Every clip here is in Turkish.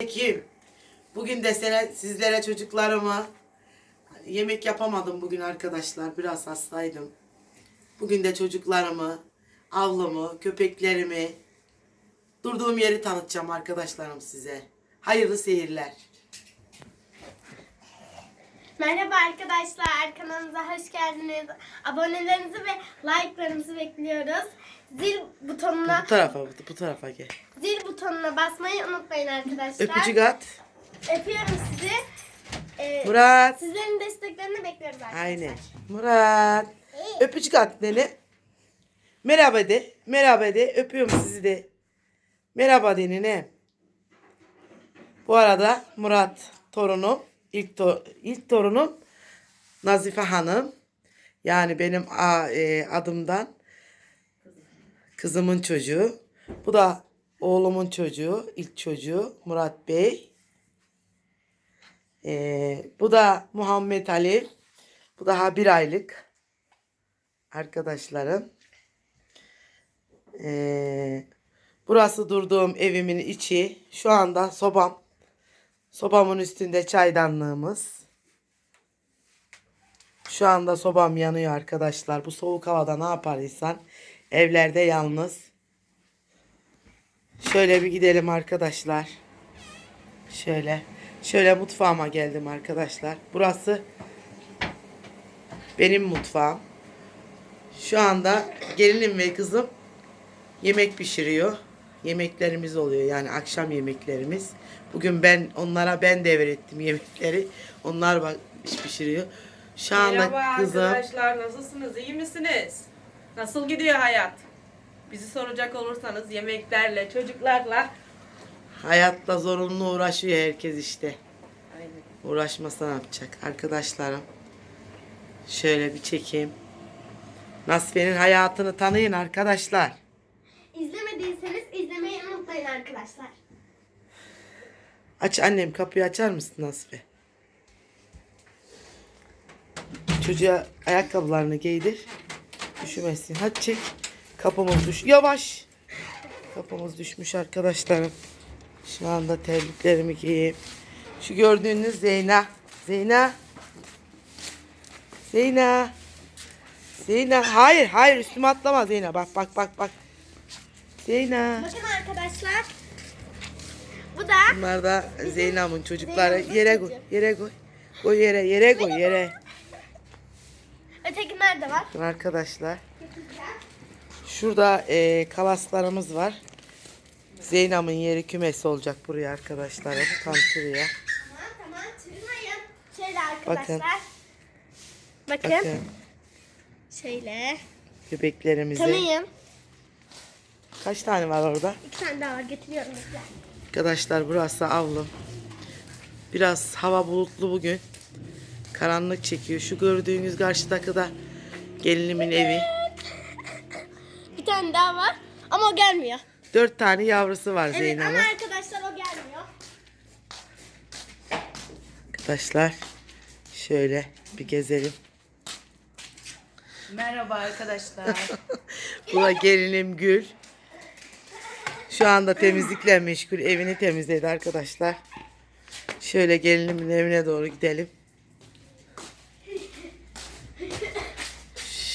Peki bugün de sizlere çocuklarıma yemek yapamadım bugün arkadaşlar. Biraz hastaydım. Bugün de çocuklarımı, avlumu, köpeklerimi, durduğum yeri tanıtacağım arkadaşlarım size. Hayırlı seyirler. Merhaba arkadaşlar, kanalımıza hoş geldiniz. Abonelerinizi ve like'larınızı bekliyoruz. Zil butonuna Bu tarafa, bu, tarafa gel. zil butonuna basmayı unutmayın arkadaşlar. Öpücük at. Öpüyorum sizi. Ee, Murat. Sizlerin desteklerini bekliyoruz arkadaşlar. Aynen. Murat. Öpücük at nene. Merhaba de. Merhaba de. Öpüyorum sizi de. Merhaba de nene. Bu arada Murat torunum. İlk, to- ilk torunum Nazife Hanım. Yani benim a- e, adımdan kızımın çocuğu. Bu da oğlumun çocuğu. ilk çocuğu Murat Bey. Ee, bu da Muhammed Ali. Bu daha bir aylık arkadaşlarım. Ee, burası durduğum evimin içi. Şu anda sobam. Sobamın üstünde çaydanlığımız. Şu anda sobam yanıyor arkadaşlar. Bu soğuk havada ne yapar insan? Evlerde yalnız. Şöyle bir gidelim arkadaşlar. Şöyle. Şöyle mutfağıma geldim arkadaşlar. Burası benim mutfağım. Şu anda gelinim ve kızım yemek pişiriyor. Yemeklerimiz oluyor yani akşam yemeklerimiz. Bugün ben onlara ben devrettim yemekleri. Onlar bak pişiriyor. Şu anda Merhaba kızım arkadaşlar nasılsınız iyi misiniz? Nasıl gidiyor hayat? Bizi soracak olursanız yemeklerle, çocuklarla. hayatla zorunlu uğraşıyor herkes işte. Aynen. Uğraşmasa ne yapacak arkadaşlarım. Şöyle bir çekeyim. Nasfiye'nin hayatını tanıyın arkadaşlar. İzlemediyseniz izlemeyi unutmayın arkadaşlar. Aç annem kapıyı açar mısın Nasfiye? Çocuğa ayakkabılarını giydir. Üşümesin. Hadi çek. Kapımız düş. Yavaş. Kapımız düşmüş arkadaşlarım. Şu anda terliklerimi giyeyim. Şu gördüğünüz Zeyna. Zeyna. Zeyna. Zeyna. Hayır hayır üstüme atlama Zeyna. Bak bak bak bak. Zeyna. Bakın arkadaşlar. Bu da Bunlar da Zeynep'in çocukları. Zeynep'in Yere koy. Yere koy. Koy yere. Yere koy yere. ötekiler de var. Bakın arkadaşlar. Şurada e, kalaslarımız var. Zeynep'in yeri kümesi olacak buraya arkadaşlar. Tam şuraya. Tamam tamam çırpmayın. Şöyle Bakın. arkadaşlar. Bakın. Bakın Şöyle. köpeklerimizi. Tanıyın. Kaç tane var orada? İki tane daha var getiriyorum. Arkadaşlar burası avlum. Biraz hava bulutlu bugün. Karanlık çekiyor. Şu gördüğünüz karşıdaki da gelinimin evi. Bir tane daha var ama o gelmiyor. Dört tane yavrusu var Evet Zeynep'in. ama arkadaşlar o gelmiyor. Arkadaşlar şöyle bir gezelim. Merhaba arkadaşlar. Bu da gelinim Gül. Şu anda temizlikle meşgul. Evini temizledi arkadaşlar. Şöyle gelinimin evine doğru gidelim.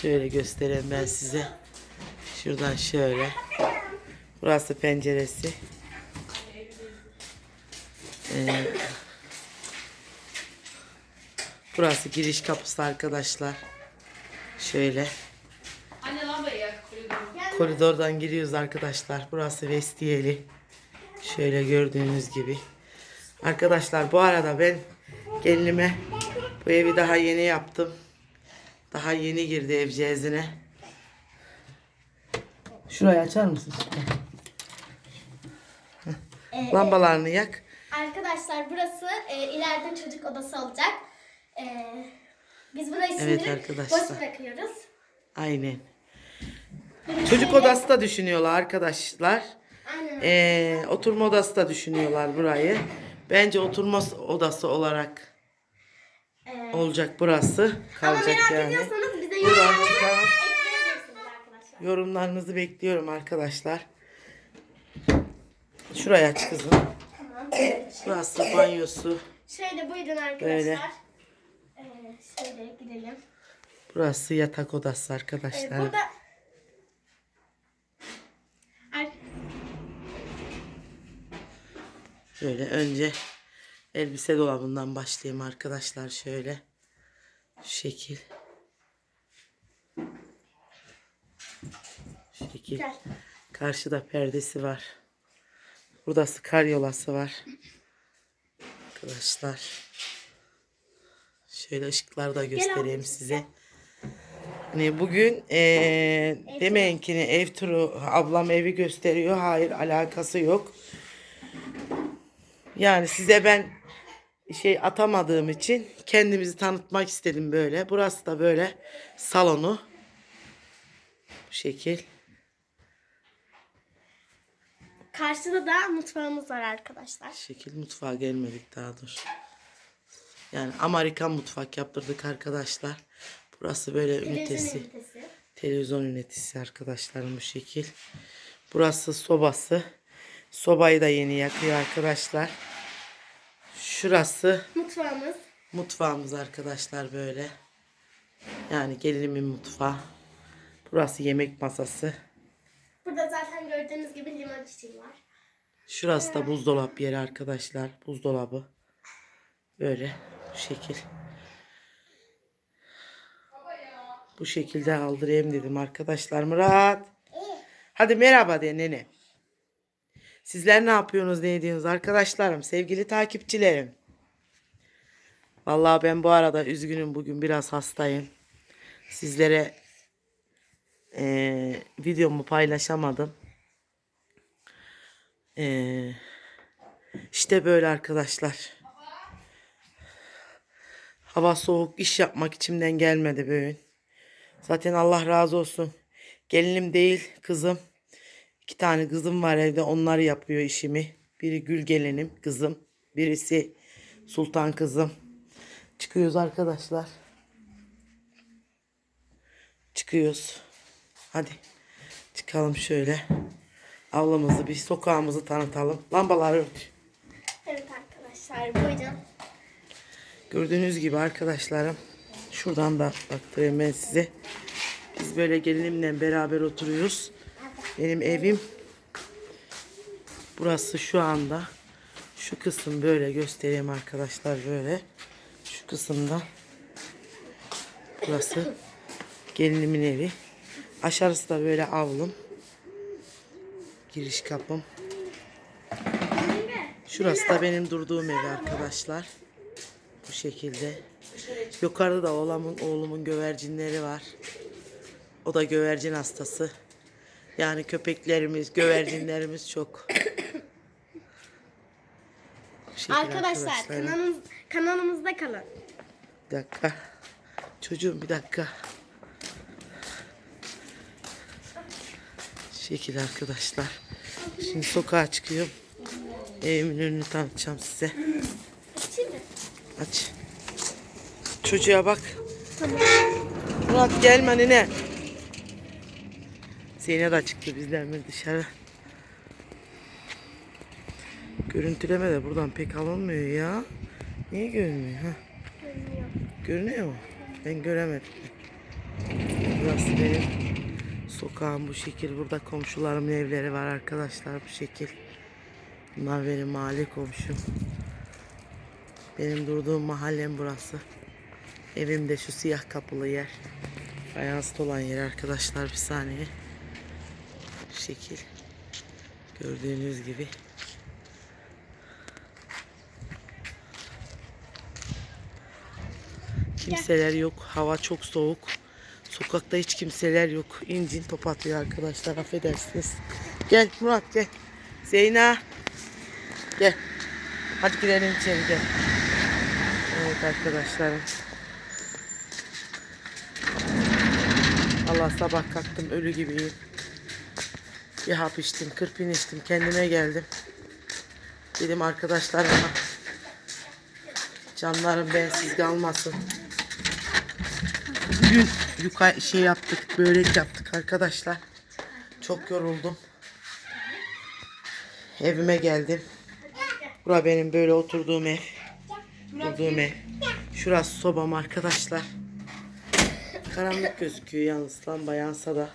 Şöyle göstereyim ben size. Şuradan şöyle. Burası penceresi. Ee, burası giriş kapısı arkadaşlar. Şöyle. Koridordan giriyoruz arkadaşlar. Burası vestiyeli. Şöyle gördüğünüz gibi. Arkadaşlar bu arada ben gelinime bu evi daha yeni yaptım. Daha yeni girdi evcezine. Şurayı açar mısın? Heh. Lambalarını yak. Arkadaşlar burası e, ileride çocuk odası olacak. E, biz burayı Evet arkadaşlar. boş bırakıyoruz. Aynen. Çocuk odası da düşünüyorlar arkadaşlar. Ee, oturma odası da düşünüyorlar burayı. Bence oturma odası olarak Ee, olacak burası. Kalacak yani. Buradan arkadaşlar. Yorumlarınızı bekliyorum arkadaşlar. Şuraya aç kızım. Tamam. Burası banyosu. Şöyle buyurun arkadaşlar. Böyle. Ee, şöyle gidelim. Burası yatak odası Ee, arkadaşlar. burada Şöyle önce elbise dolabından başlayayım arkadaşlar şöyle. Şu şekil. Şu şekil. Gel. Karşıda perdesi var. Burada skar yolası var. Arkadaşlar. Şöyle ışıkları da göstereyim size. Hani bugün eee demeyin ki ev turu ablam evi gösteriyor. Hayır alakası yok. Yani size ben şey atamadığım için kendimizi tanıtmak istedim böyle. Burası da böyle salonu. Bu şekil. karşıda da mutfağımız var arkadaşlar. Şekil mutfağa gelmedik daha dur. Yani Amerikan mutfak yaptırdık arkadaşlar. Burası böyle Televizyon ünitesi. ünitesi. Televizyon ünitesi arkadaşlarım bu şekil. Burası sobası. Sobayı da yeni yakıyor arkadaşlar. Şurası Mutfağımız. mutfağımız arkadaşlar böyle. Yani gelinimin mutfağı. Burası yemek masası. Burada zaten gördüğünüz gibi limon çiçeği var. Şurası da buzdolap yeri arkadaşlar. Buzdolabı. Böyle bu şekil. Bu şekilde aldırayım dedim arkadaşlar. Murat. Hadi merhaba de nene. Sizler ne yapıyorsunuz ne ediyorsunuz arkadaşlarım sevgili takipçilerim. Vallahi ben bu arada üzgünüm bugün biraz hastayım. Sizlere eee, videomu paylaşamadım. Ee, işte böyle arkadaşlar. Hava soğuk iş yapmak içimden gelmedi bugün. Zaten Allah razı olsun. Gelinim değil kızım. İki tane kızım var evde onlar yapıyor işimi. Biri Gül gelinim kızım. Birisi Sultan kızım. Çıkıyoruz arkadaşlar. Çıkıyoruz. Hadi çıkalım şöyle. Avlamızı bir sokağımızı tanıtalım. Lambalar ört. Evet arkadaşlar buyurun. Gördüğünüz gibi arkadaşlarım. Şuradan da baktırayım ben size. Biz böyle gelinimle beraber oturuyoruz. Benim evim burası şu anda. Şu kısım böyle göstereyim arkadaşlar böyle. Şu kısımda burası gelinimin evi. Aşağısı da böyle avlum. Giriş kapım. Şurası da benim durduğum ev arkadaşlar. Bu şekilde. Yukarıda da oğlumun, oğlumun güvercinleri var. O da güvercin hastası. Yani köpeklerimiz, güvercinlerimiz çok. Bu şekilde Arkadaşlar kanalımız, kanalımızda kalın. Bir dakika. Çocuğum bir dakika. Şekil arkadaşlar. Şimdi sokağa çıkıyorum. Evimin önünü tanıtacağım size. Aç. Çocuğa bak. Murat gelme nene. Zeynep de çıktı bizden bir dışarı. Görüntüleme de buradan pek alınmıyor ya. Niye görünmüyor ha? Görünüyor mu? Ben göremedim. Burası benim sokağım bu şekil. Burada komşularımın evleri var arkadaşlar bu şekil. Bunlar benim mahalle komşum. Benim durduğum mahallem burası. Evim de şu siyah kapılı yer. Fayanslı olan yer arkadaşlar bir saniye. Şekil. Gördüğünüz gibi. Kimseler yok. Hava çok soğuk. Sokakta hiç kimseler yok. İncin top atıyor arkadaşlar. Affedersiniz. Gel Murat gel. Zeyna. Gel. Hadi girelim içeri gel. Evet arkadaşlarım. Allah sabah kalktım ölü gibiyim. Bir hap içtim, kırpin içtim, kendime geldim. Dedim arkadaşlarıma canlarım bensiz kalmasın. Bugün yuka şey yaptık, börek yaptık arkadaşlar. Çok yoruldum. Evime geldim. Bura benim böyle oturduğum ev. Oturduğum ev. Şurası sobam arkadaşlar. Karanlık gözüküyor yalnız lamba yansa da.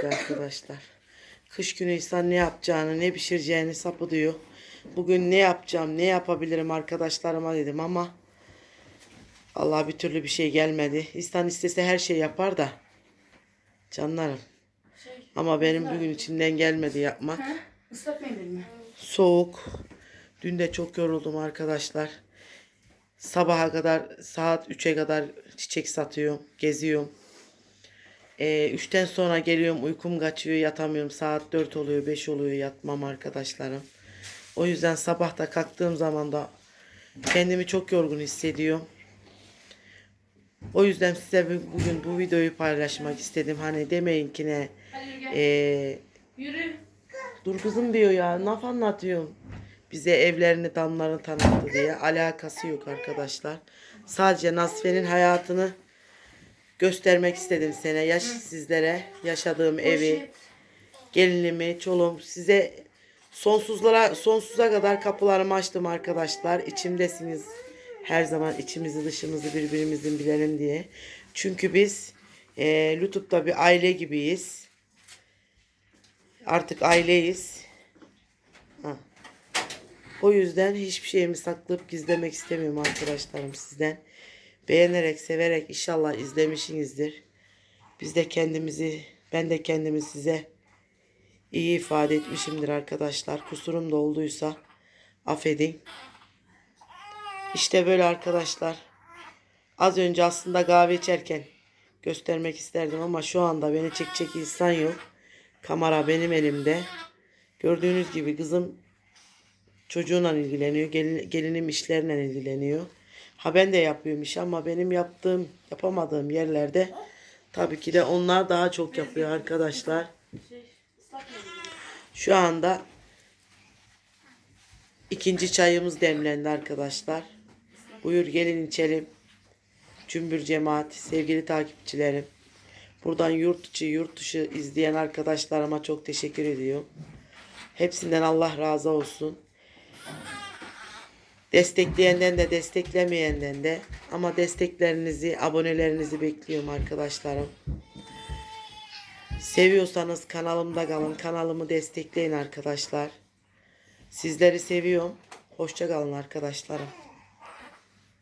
Şekilde arkadaşlar. Kış günü insan ne yapacağını, ne pişireceğini sapıdıyor. Bugün ne yapacağım, ne yapabilirim arkadaşlarıma dedim ama Allah bir türlü bir şey gelmedi. İnsan istese her şey yapar da. Canlarım. Ama benim bugün içimden gelmedi yapmak. Islak mendil mi? Soğuk. Dün de çok yoruldum arkadaşlar. Sabaha kadar saat 3'e kadar çiçek satıyorum. Geziyorum. Ee, 3'ten sonra geliyorum uykum kaçıyor yatamıyorum. Saat 4 oluyor 5 oluyor yatmam arkadaşlarım. O yüzden sabah da kalktığım zaman da kendimi çok yorgun hissediyorum. O yüzden size bu- bugün bu videoyu paylaşmak istedim. Hani demeyin ki ne ee, Yürü. Dur kızım diyor ya. Laf anlatıyorum. Bize evlerini damlarını tanıttı diye. Alakası yok arkadaşlar. Sadece Nasfe'nin hayatını göstermek istedim sene. Yaş sizlere yaşadığım evi, gelinimi, çoluğum size sonsuzlara sonsuza kadar kapılarımı açtım arkadaşlar. İçimdesiniz. Her zaman içimizi dışımızı birbirimizin bilelim diye. Çünkü biz eee YouTube'da bir aile gibiyiz. Artık aileyiz. Ha. O yüzden hiçbir şeyimi saklayıp gizlemek istemiyorum arkadaşlarım sizden. Beğenerek, severek inşallah izlemişsinizdir. Biz de kendimizi, ben de kendimi size iyi ifade etmişimdir arkadaşlar. Kusurum da olduysa affedin. İşte böyle arkadaşlar. Az önce aslında kahve içerken göstermek isterdim ama şu anda beni çekecek insan yok. Kamera benim elimde. Gördüğünüz gibi kızım çocuğunla ilgileniyor. Gelin, gelinim işlerle ilgileniyor. Ha ben de yapıyorum iş ama benim yaptığım, yapamadığım yerlerde tabii ki de onlar daha çok yapıyor arkadaşlar. Şu anda ikinci çayımız demlendi arkadaşlar. Buyur gelin içelim. Cümbür cemaat, sevgili takipçilerim. Buradan yurt içi, yurt dışı izleyen arkadaşlarıma çok teşekkür ediyorum. Hepsinden Allah razı olsun. Destekleyenden de desteklemeyenden de ama desteklerinizi, abonelerinizi bekliyorum arkadaşlarım. Seviyorsanız kanalımda kalın. Kanalımı destekleyin arkadaşlar. Sizleri seviyorum. Hoşça kalın arkadaşlarım.